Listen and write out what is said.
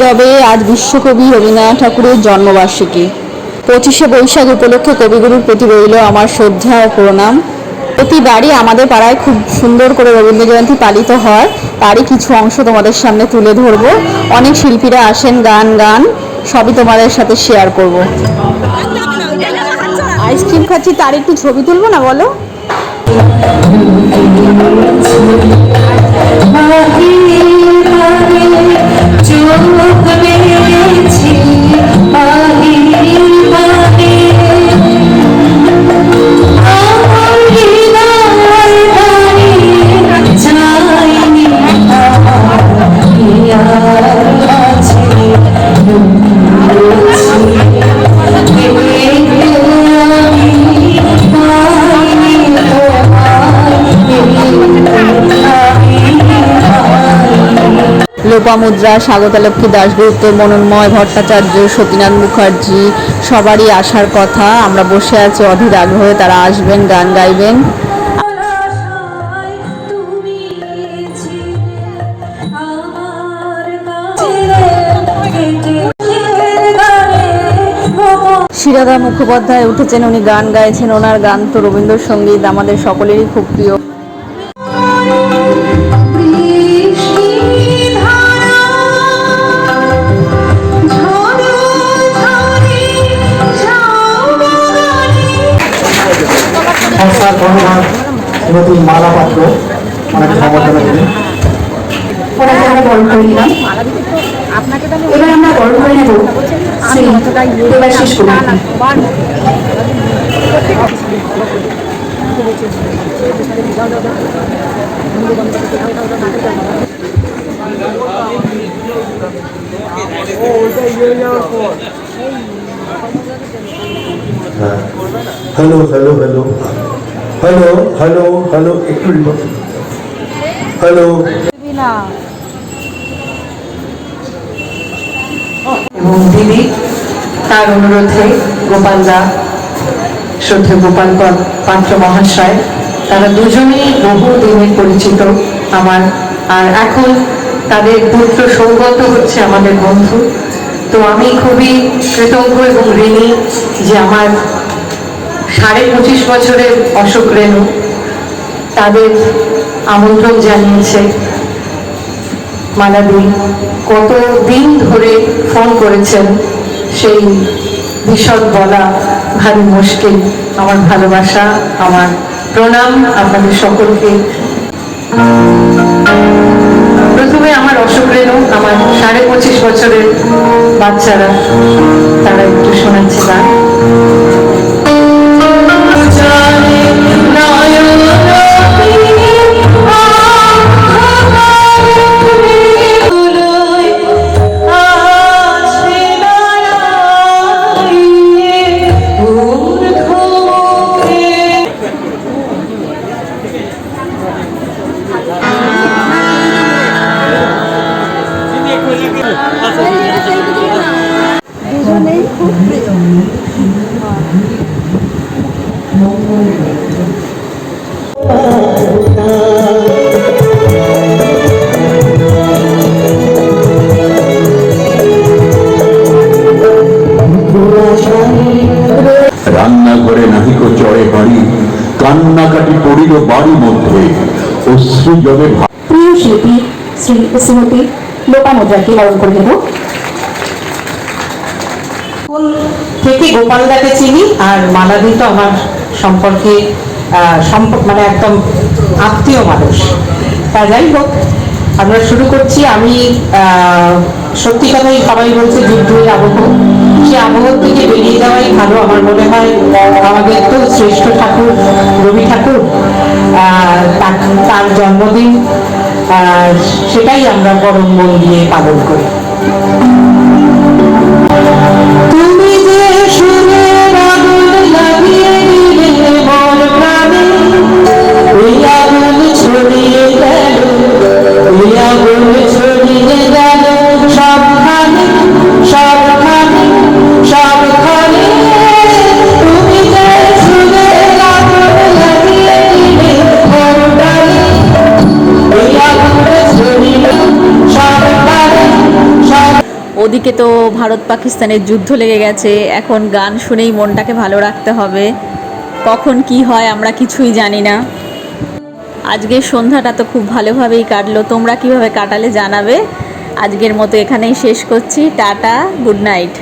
নীরবে আজ বিশ্বকবি রবীন্দ্রনাথ ঠাকুরের জন্মবার্ষিকী। পঁচিশে বৈশাখ উপলক্ষে কবিগুরুর প্রতি রইল আমার শ্রদ্ধা ও প্রণাম। প্রতিবারই আমাদের পাড়ায় খুব সুন্দর করে রবীন্দ্র জয়ন্তী পালিত হয়, তারই কিছু অংশ তোমাদের সামনে তুলে ধরবো। অনেক শিল্পীরা আসেন গান গান, সবই তোমাদের সাথে শেয়ার করব। আইসক্রিম খাচ্ছি, তার একটু ছবি তুলবো না, বলো? me to the Lopamudra Swagatalakshmi Dasgupta, মনোন্ময় Bhattacharya, Satinath Mukherjee, সবারই আসার কথা। আমরা বসে আছি অধীর আগ্রহে, তারা আসবেন, গান গাইবেন। শিরাদা মুখোপাধ্যায় উঠেছেন, উনি গান গাইছেন, ওনার গান তো রবীন্দ্রসঙ্গীত, আমাদের সকলেরই খুব প্রিয়। শ্রীমতী মালা পাত্র অনেক সম্বর্ধনা দেবেন ওনাকে আমরা বরণ করে নিলাম। এবার আমরা বরণ করে নেব শ্রী দেবাশিস কুমারকে hello hello hello. Hello hello hello একটু হ্যালো এবং দিদি তার অনুরোধে গোপাল দা শ্রদ্ধেয় গোপাল পাত্র মহাশয় তারা দুজনেই বহু দিনের পরিচিত আমার। আর এখন তাদের পুত্র সৌগত হচ্ছে আমাদের বন্ধু। তো আমি খুবই কৃতজ্ঞ এবং ঋণী যে আমার সাড়ে পঁচিশ বছরের অশোক রেণু তাদের আমন্ত্রণ জানিয়েছে মালাদি। কত দিন ধরে ফোন করেছেন সেই বিশদ বলা ভারী মুশকিল। আমার ভালোবাসা, আমার প্রণাম আপনাদের সকলকে। প্রথমে আমার অশোক রেণু, আমার সাড়ে পঁচিশ বছরের বাচ্চারা, তারা একটু শোনাচ্ছে গান। কান্নাকাটি পড়িল বাড়ি মধ্যে। জলে প্রিয় শিল্পী, শ্রী শ্রীমতী বরণ করে নেব। থেকে গোপালদাকে চিনি, আর মালাদি তো আমার সম্পর্কে মানে একদম আত্মীয় মানুষ। তা যাই হোক, আমরা শুরু করছি। আমি সত্যি কথাই সবাই বলছে যুদ্ধের আবহ। সে আবহ থেকে বেরিয়ে যাওয়াই ভালো আমার মনে হয়। আমাদের তো শ্রেষ্ঠ ঠাকুর তার- জন্মদিন সেটাই আমরা পরম মন দিয়ে পালন করি। ওদিকে তো ভারত পাকিস্তানের যুদ্ধ লেগে গেছে। এখন গান শুনেই মনটাকে ভালো রাখতে হবে। কখন কি হয় আমরা কিছুই জানি না। আজকের সন্ধ্যাটা তো খুব ভালোভাবেই কাটলো। তোমরা কীভাবে কাটালে জানাবে? আজকের মতো এখানেই শেষ করছি। Tata, good night.